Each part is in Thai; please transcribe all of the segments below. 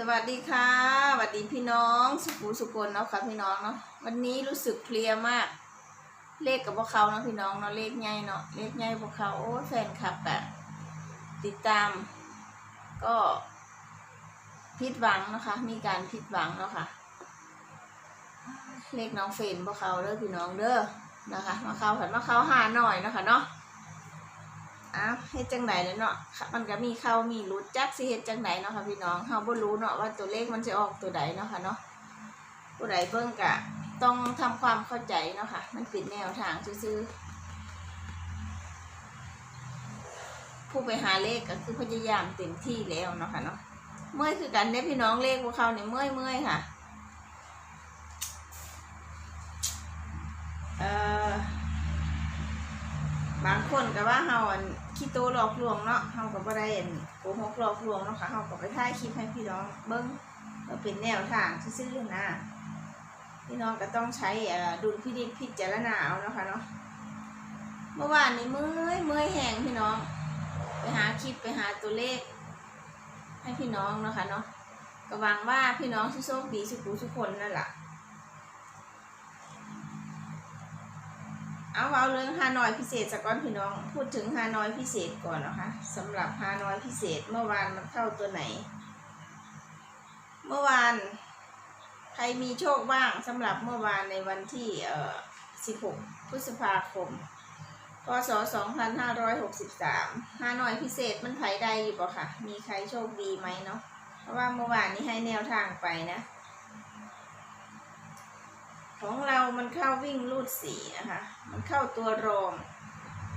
สวัสดีค่ะสวัสดีพี่น้องสุขุสุคนเนาะค่ะพี่น้องเนาะวันนี้รู้สึกเพลียมาก เลขกับพวกเขาเนาะพี่น้องเนาะเลขใหญ่เนาะเลขใหญ่พวกเขาโอ้แฟนคลับแบบติดตาม ก็ผิดหวังนะคะ มีการผิดหวังเนาะค่ะเลขน้องเฟนพวกเขาเด้อพี่น้องเด้อนะคะมาเข้าผันมาเข้าหาหน่อยเนาะคะเนาะ อ้าวเฮ็ดจังไหนเลยเนาะค่ะมันก็มีเข้ามีรุดจักสิเฮ็ดจังไหนเนาะค่ะพี่น้องเฮาบ่รู้เนาะว่าตัวเลขมันจะออกตัวใดเนาะค่ะเนาะผู้ใดเบิ่งก็ต้องทำความเข้าใจเนาะค่ะ มันเป็นแนวทางซื่อๆผู้ไปหาเลขก็คือพยายามเต็มที่แล้วเนาะค่ะเนาะ เมื่อยคือกันเด้พี่น้องเลขพวกเขาเนี่ยเมื่อยเมื่อยค่ะ เอ่อ บางคนก็ว่าเฮาอันขี้โตหลอกลวงเนาะเฮาก็บ่ได้อันโกหกหลอกลวงเนาะค่ะเฮาก็ไปถ่ายคลิปให้พี่น้องเบิ่งเพื่อเป็นแนวทางซื่อๆนะพี่น้องก็ต้องใช้อ่อดุลพินิจพิจารณาเอาเนาะค่ะเนาะเมื่อวานนี้เมื่อยเมื่อยแห้งพี่น้อง ไปหาคลิปไปหาตัวเลข ให้พี่น้องเนาะค่ะเนาะก็หวังว่าพี่น้องสิโชคดีสุขุทุกคนนั่นแหละ เอาเอาเรื่องฮานอยพิเศษสักก่อนพี่น้อง พูดถึงฮานอยพิเศษก่อนนะคะสำหรับฮานอยพิเศษเมื่อวานมันเข้าตัวไหน เมื่อวาน ใครมีโชคบ้างสำหรับเมื่อวานในวันที่เอ่อ16 พฤษภาคมพศ2563ฮานอยพิเศษมันไผใดอยู่ปะค่ะ มีใครโชคดีไหมเนาะเพราะว่าเมื่อวานนี้ให้แนวทางไปนะ ของเรามันเข้าวิ่งรูดสีนะคะ มันเข้าตัวรอง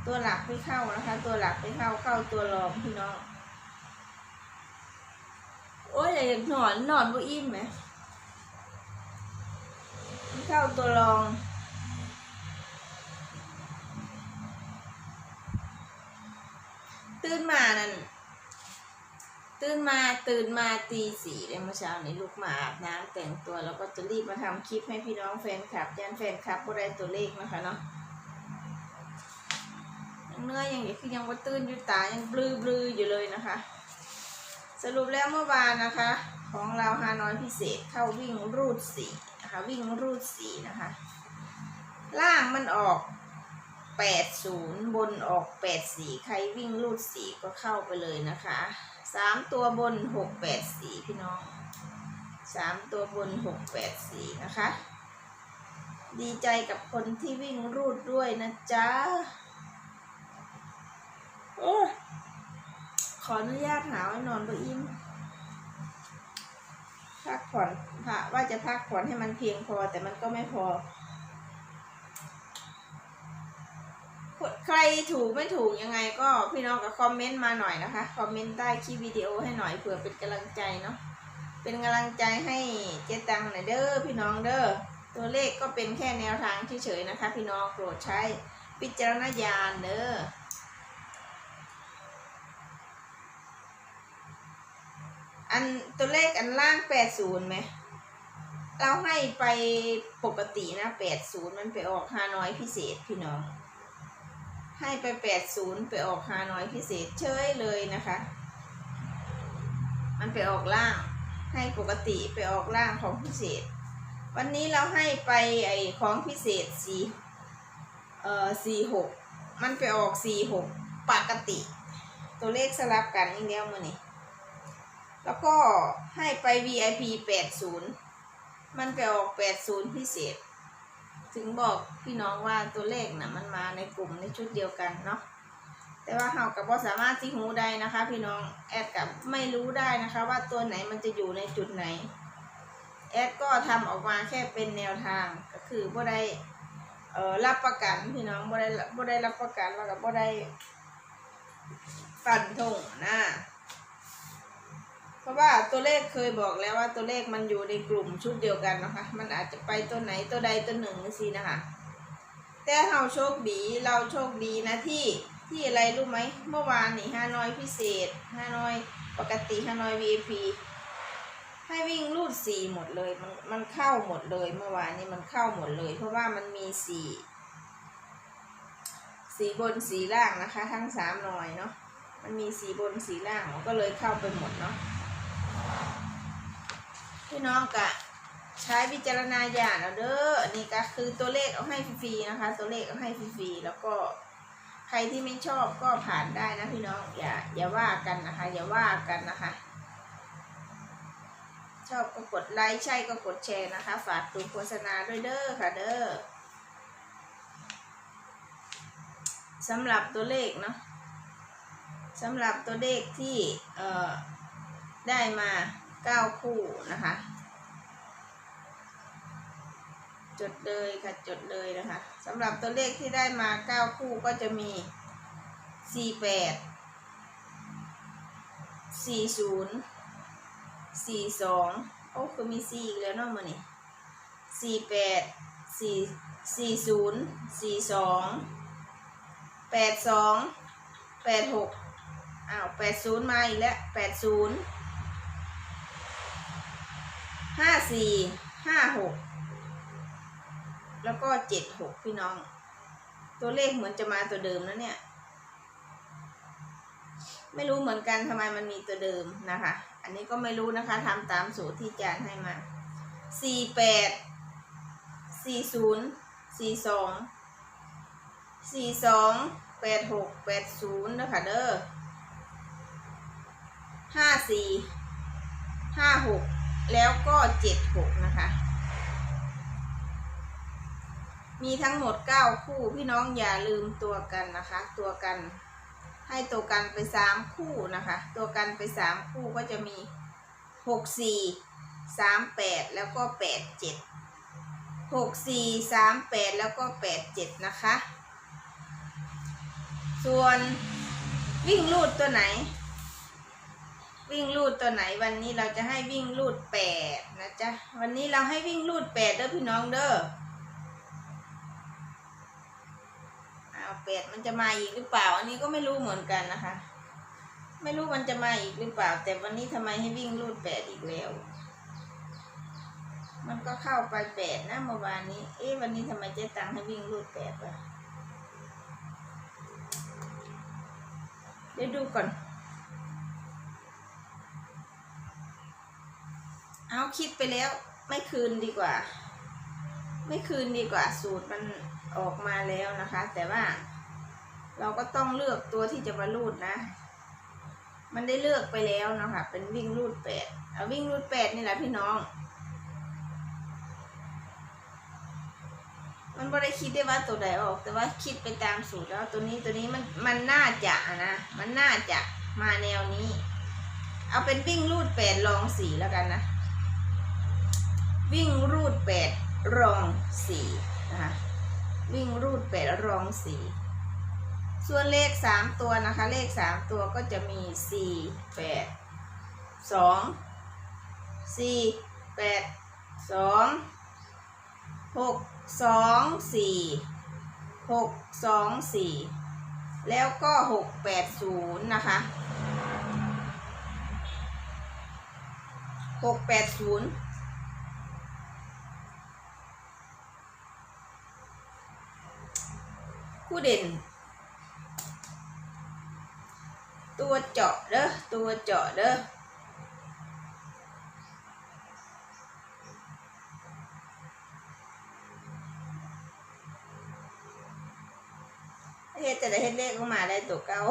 ตัวหลักไม่เข้านะคะ ตัวหลักไม่เข้าเข้าตัวรองพี่น้อง โอ้ยอยากนอนนอนบ่อิ่มไหมมันเข้าตัวรองตื่นมานั่น ตื่นมาตื่นมาตีสี่เลยเมื่อเช้านี้ลุกมาอาบน้ำแต่งตัว แล้วก็จะรีบมาทำคลิปให้พี่น้องแฟนคลับยันแฟนคลับบ่ได้ตัวเลขนะคะเนาะยังเหนื่อยยังอย่างคือยังว่าตื่นอยู่ตายังบลือบลืออยู่เลยนะคะ สรุปแล้วเมื่อวานนะคะ ของเราฮานอยพิเศษเข้าวิ่งรูดสีนะคะวิ่งรูดสีนะคะ ล่างมันออก แปดศูนย์บนออกแปดสีใครวิ่งรูดสีก็เข้าไปเลยนะคะสามตัวบนหกแปดสีพี่น้องสามตัวบนหกแปดสีนะคะ ดีใจกับคนที่วิ่งรูดด้วยนะจ๊ะโอ้ขออนุญาตหาไว้นอนบนอิ่มพักผ่อนพระว่าจะพักผ่อนให้มันเพียงพอแต่มันก็ไม่พอ ใคร ถูกไม่ถูกยังไงก็พี่น้องก็คอมเมนต์มาหน่อยนะคะ คอมเมนต์ใต้คลิปวิดีโอให้หน่อยเผื่อเป็นกำลังใจเนาะ เป็นกำลังใจให้เจ๊ตังหน่อยเด้อพี่น้องเด้อ ตัวเลขก็เป็นแค่แนวทางเฉยๆนะคะ พี่น้องโปรดใช้วิจารณญาณเด้ออันตัวเลขอันล่างแปดศูนย์ไหม เราให้ไปปกตินะแปดศูนย์มันไปออกฮานอยพิเศษพี่น้อง ให้ไปแปดศูนย์ไปออกฮานอยพิเศษเฉยเลยนะคะ มันไปออกล่าง ให้ปกติไปออกล่างของพิเศษ วันนี้เราให้ไปไอของพิเศษสี่เอ่อสี่หกมันไปออกสี่หกปกติ ตัวเลขสลับกันอย่างเดียวมือนี่แล้วก็ให้ไป VIP แปดศูนย์มันไปออกแปดศูนย์พิเศษ ถึงบอกพี่น้องว่าตัวเลขนะ่ะมันมาในกลุ่มในชุดเดียวกันเนาะแต่ว่าเรากับว่าสามารถที่หูได้นะคะ พี่น้องแอดกับไม่รู้ได้นะคะ ว่าตัวไหนมันจะอยู่ในจุดไหน แอดก็ทำออกมาแค่เป็นแนวทางก็คือบ่ได้เอ่อรับประกันพี่น้องบ่ได้บ่ได้รับประกันแล้วก็บ่ได้ฟันธงนะ เพราะว่าตัวเลขเคยบอกแล้วว่าตัวเลขมันอยู่ในกลุ่มชุดเดียวกันนะคะ มันอาจจะไปตัวไหนตัวใดตัวหนึ่งนี่สินะคะแต่เราโชคดีเราโชคดีนะที่ที่อะไรรู้ไหมเมื่อวานนี่ฮานอยพิเศษฮานอยปกติฮานอย VIP ให้วิ่งรูดสีหมดเลยมันมันเข้าหมดเลยเมื่อวานนี้มันเข้าหมดเลย เพราะว่ามันมีสีสีบนสีล่างนะคะ ทั้งสามหน่อยเนาะมันมีสีบนสีล่างมันก็เลยเข้าไปหมดเนาะ พี่น้องกะใช้วิจารณญาณเอาเด้ออันนี่ก็คือตัวเลขเอาให้ฟรีๆนะคะ ตัวเลขเอาให้ฟรีๆแล้วก็ใครที่ไม่ชอบก็ผ่านได้นะพี่น้องอย่าอย่าว่ากันนะคะ อย่าว่ากันนะคะ ชอบก็กดไลค์ใช่ก็กดแชร์นะคะ ฝากดูโฆษณาด้วยเด้อค่ะเด้อสำหรับตัวเลขเนาะสำหรับตัวเลขที่เอ่อได้มา เก้าคู่นะคะ จดเลยค่ะจดเลยนะคะสำหรับตัวเลขที่ได้มาเก้าคู่ก็จะมีสี่แปดสี่ศูนย์สี่สองโอ้คือมีสี่อีกแล้วเนาะมันนี่สี่แปดสี่สี่ศูนย์สี่สองแปดสองแปดหกอ้าวแปดศูนย์มาอีกแล้วแปดศูนย์ ห้าสี่ห้าหกแล้วก็เจ็ดหกพี่น้อง ตัวเลขเหมือนจะมาตัวเดิมนะเนี่ย ไม่รู้เหมือนกันทำไมมันมีตัวเดิมนะคะ อันนี้ก็ไม่รู้นะคะทำตามสูตรที่อาจารย์ให้มาสี่แปดสี่ศูนย์สี่สองสี่สองแปดหกแปดศูนย์นะคะเด้อห้าสี่ห้าหก แล้วก็เจ็ดหกนะคะ มีทั้งหมด9คู่พี่น้องอย่าลืมตัวกันนะคะ ตัวกันให้ตัวกันไป3คู่นะคะ ตัวกันไป3คู่ก็จะมี6 4 3 8แปดแล้วก็8 7 6 4 3 8แปดแล้วก็8 7นะคะ ส่วนวิ่งลูดตัวไหน วิ่งลูดตัวไหนวันนี้เราจะให้วิ่งลูด8นะจ๊ะ วันนี้เราให้วิ่งลูด8เด้อพี่น้องเด้อเอาวเป็ดมันจะมาอีกหรือเปล่า อันนี้ก็ไม่รู้เหมือนกันนะคะ ไม่รู้มันจะมาอีกหรือเปล่า แต่วันนี้ทำไมให้วิ่งรูดแปดอีกแล้ว มันก็เข้าไปแปดนะเมื่อวานนี้ เอ๊ะวันนี้ทำไมเจ๊ตังให้วิ่งรูดแปดวะเดี๋ยวดูก่อน เอาคิดไปแล้วไม่คืนดีกว่า ไม่คืนดีกว่าสูตรมันออกมาแล้วนะคะ แต่ว่าเราก็ต้องเลือกตัวที่จะมารูดนะ มันได้เลือกไปแล้วนะคะ เป็นวิ่งรูดแปดเอาวิ่งรูดแปดนี่แหละพี่น้อง มันไม่ได้คิดได้ว่าตัวใดออก แต่ว่าคิดไปตามสูตรแล้วตัวนี้ตัวนี้มันมันน่าจะนะ มันน่าจะมาแนวนี้ เอาเป็นวิ่งรูดแปดลองสีแล้วกันนะ วิ่งรูดแปดรองสี่นะคะวิ่งรูดแปดรองสี่ส่วนเลขสามตัวนะคะ เลขสามตัวก็จะมีสี่แปดสองสี่แปดสองหกสองสี่หกสองสี่แล้วก็หกแปดศูนย์นะคะหกแปดศูนย์ คู่เด่น ตัวเจาะเด้อตัวเจาะเด้อเฮ็ดจะได้เฮ็ดเลขออกมาได้ตัวเก่า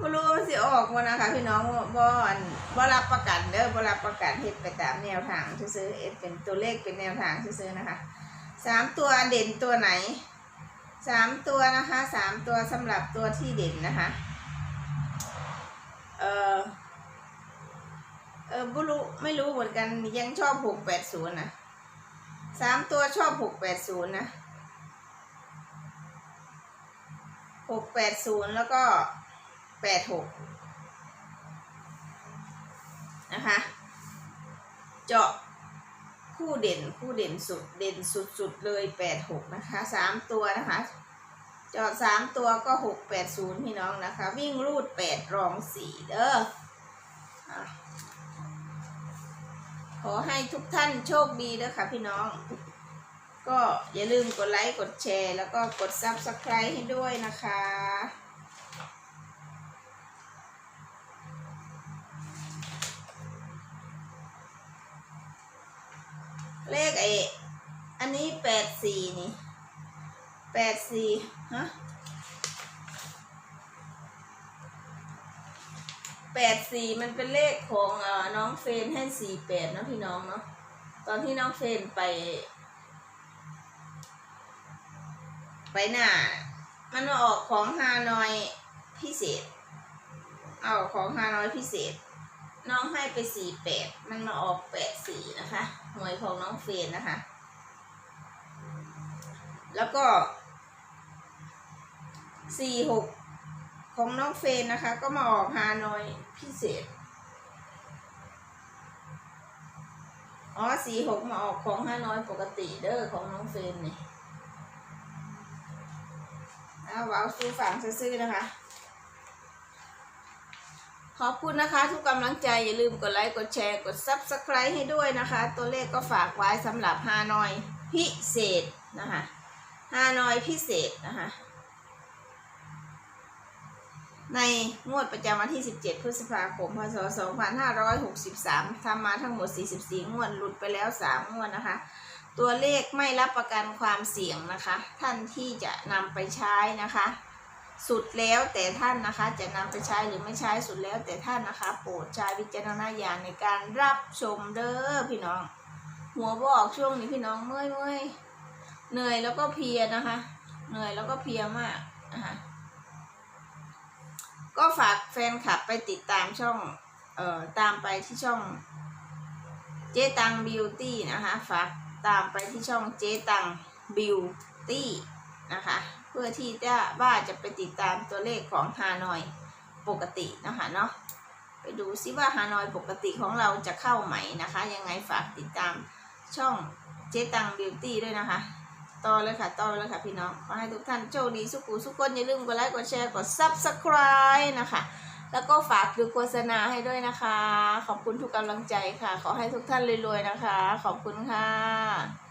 บ่รู้ว่ามันสิออกบ่นะคะพี่น้องบ่บ่อันบ่รับประกันเด้อบ่รับประกันเฮ็ดไปตามแนวทางซื่อๆเอ็ดเป็นตัวเลขเป็นแนวทางซื่อๆนะคะสามตัวเด่นตัวไหน สามตัวนะคะสามตัวสำหรับตัวที่เด่นนะคะเออเออไม่รู้ไม่รู้เหมือนกันยังชอบหกแปดศูนย์นะสามตัวชอบหกแปดศูนย์นะหกแปดศูนย์แล้วก็แปดหกนะคะ เจาะ คู่เด่นคู่เด่นสุดเด่นสุดๆเลยแปดหกนะคะสามตัวนะคะจอดสามตัวก็หกแปดศูนย์พี่น้องนะคะ วิ่งรูดแปดรองสี่เด้อขอให้ทุกท่านโชคดีเด้อค่ะพี่น้อง ก็อย่าลืมกดไลค์ กดแชร์ แล้วก็กด Subscribe ให้ด้วยนะคะ เลขไออันนี้แปดสี่นี่แปดสี่ฮะแปดสี่มันเป็นเลขของเออน้องเฟนให้สี่แปดนะพี่น้องเนาะตอนที่น้องเฟนไป ไปหน้ามันมาออกของฮานอยพิเศษ เอาของฮานอยพิเศษ น้องให้ไปสี่แปดมันมาออกแปดสี่นะคะหวยของน้องเฟนนะคะ แล้วก็สี่หกของน้องเฟนนะคะ ก็มาออกฮานอยพิเศษ อ๋อสี่หกมาออกของฮานอยปกติเด้อของน้องเฟนนี่เอาว้าวซื้ฝังซื้อนะคะ ขอบคุณนะคะ ทุกกำลังใจอย่าลืมกดไลค์ กดแชร์ กด Subscribe ให้ด้วยนะคะ ตัวเลขก็ฝากไว้สำหรับฮานอยพิเศษนะคะฮานอยพิเศษนะคะในงวดประจำวันที่ 17 พฤษภาคม พศ 2563 ทำมาทั้งหมด 44 งวด หลุดไปแล้ว 3 งวดนะคะ ตัวเลขไม่รับประกันความเสี่ยงนะคะ ท่านที่จะนำไปใช้นะคะ สุดแล้วแต่ท่านนะคะ จะนำไปใช้หรือไม่ใช้สุดแล้วแต่ท่านนะคะ โปรดใช้วิจารณญาณในการรับชมเด้อพี่น้อง หัวบอกช่วงนี้พี่น้องเมื่อยเมื่อยเหนื่อยแล้วก็เพลียนะคะ เหนื่อยแล้วก็เพลียมากนะคะก็ฝากแฟนคลับไปติดตามช่อง เอ่อตามไปที่ช่อง เจ๊ตังบิวตี้นะคะ ฝากตามไปที่ช่องเจ๊ตังบิวตี้นะคะ เพื่อที่จะว่าจะไปติดตามตัวเลขของฮานอยปกตินะคะเนาะไปดูซิว่าฮานอยปกติของเราจะเข้าไหมนะคะ ยังไงฝากติดตามช่องเจ๊ตังบิวตี้ด้วยนะคะต่อเลยค่ะต่อเลยค่ะพี่น้องขอให้ทุกท่านโชคดีสุขุสุขคนอย่าลืมกดไลค์กดแชร์กด subscribe นะคะ แล้วก็ฝากดูโฆษณาให้ด้วยนะคะ ขอบคุณทุกกำลังใจค่ะ ขอให้ทุกท่านรวยๆนะคะ ขอบคุณค่ะ